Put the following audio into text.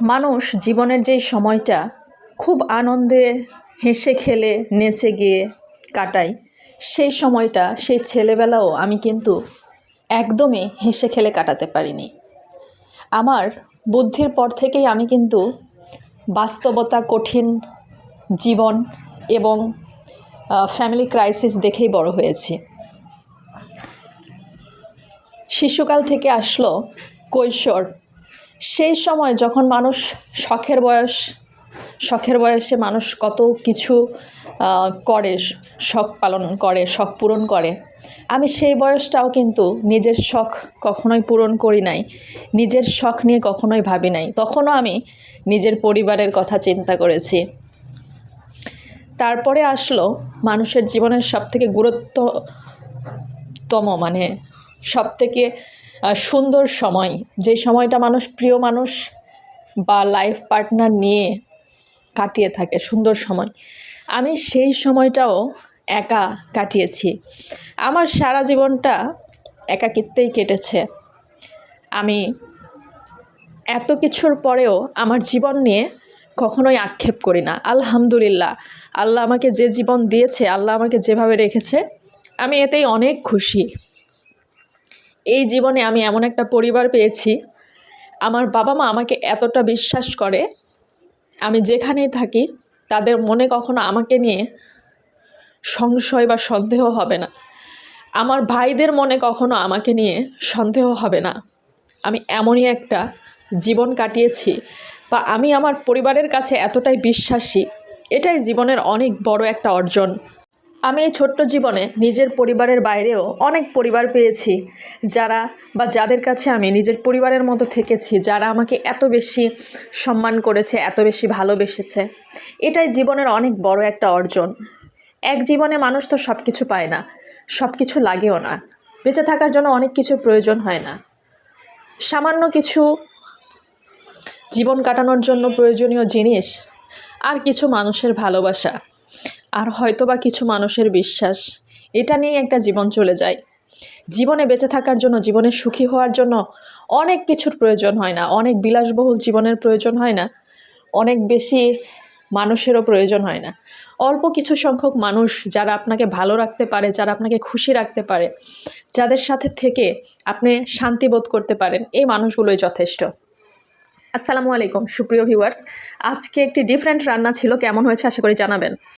মানুষ জীবনের যেই সময়টা, খুব আনন্দে হেসে খেলে, নেচে গিয়ে কাটায়। সেই সময়টা, সেই ছেলেবেলাও আমি কিন্তু একদমই হেসে খেলে কাটাতে পারিনি। আমার বুদ্ধির পর থেকেই আমি কিন্তু বাস্তবতা, কঠিন জীবন এবং ফ্যামিলি ক্রাইসিস দেখেই বড় হয়েছি। শিশুকাল থেকে আসলো কৈশোর। সেই সময় যখন মানুষ শখের বয়স, শখের বয়সে মানুষ কত কিছু করে, শখ পালন করে, শখ পূরণ করে। আমি সেই বয়সটাও কিন্তু নিজের শখ কখনোই পূরণ করি নাই। নিজের শখ নিয়ে কখনোই ভাবি নাই। তখনও আমি নিজের পরিবারের কথা চিন্তা করেছি। তারপরে আসলো মানুষের জীবনের সবথেকে গুরুত্বতম মানে সবথেকে সুন্দর সময়। যে সময়টা মানুষ, প্রিয় মানুষ বা লাইফ পার্টনার নিয়ে কাটিয়ে থাকে, সুন্দর সময়। আমি সেই সময়টাও একা কাটিয়েছি। আমার সারা জীবনটা একাকিত্বেই কেটেছে। আমি এত কিছুর পরেও আমার জীবন নিয়ে কখনোই আক্ষেপ করি না। আলহামদুলিল্লাহ, আল্লাহ আমাকে যে জীবন দিয়েছে, আল্লাহ আমাকে যেভাবে রেখেছে, আমি এতেই অনেক খুশি। এই জীবনে আমি এমন একটা পরিবার পেয়েছি। আমার বাবা মা আমাকে এতটা বিশ্বাস করে। আমি যেখানেই থাকি, তাদের মনে কখনো আমাকে নিয়ে সংশয় বা সন্দেহ হবে না। আমার ভাইদের মনে কখনো আমাকে নিয়ে সন্দেহ হবে না। আমি এমনই একটা জীবন কাটিয়েছি বা আমি আমার পরিবারের কাছে এতটাই বিশ্বাসী। এটাই জীবনের অনেক বড় একটা অর্জন। আমি এই ছোট্ট জীবনে নিজের পরিবারের বাইরেও অনেক পরিবার পেয়েছি। যারা বা যাদের কাছে আমি নিজের পরিবারের মতো থেকেছি, যারা আমাকে এত বেশি সম্মান করেছে, এত বেশি ভালোবেসেছে। এটাই জীবনের অনেক বড় একটা অর্জন। এক জীবনে মানুষ তো সব কিছু পায় না সব কিছু লাগেও না। বেঁচে থাকার জন্য অনেক কিছু প্রয়োজন হয় না। সামান্য কিছু জীবন কাটানোর জন্য প্রয়োজনীয় জিনিস আর কিছু মানুষের ভালোবাসা। আর হয়তো বা কিছু মানুষের বিশ্বাস। এটা নিয়েই একটা জীবন চলে যায়। জীবনে বেঁচে থাকার জন্য, জীবনে সুখী হওয়ার জন্য অনেক কিছুর প্রয়োজন হয় না। অনেক বিলাসবহুল জীবনের প্রয়োজন হয় না। অনেক বেশি মানুষেরও প্রয়োজন হয় না। অল্প কিছু সংখ্যক মানুষ যারা আপনাকে ভালো রাখতে পারে, যারা আপনাকে খুশি রাখতে পারে, যাদের সাথে থেকে আপনি শান্তি বোধ করতে পারেন, এই মানুষগুলোই যথেষ্ট। আসসালামু আলাইকুম, সুপ্রিয় ভিউয়ার্স আজকে একটি ডিফারেন্ট রান্না ছিল। কেমন হয়েছে আশা করি জানাবেন।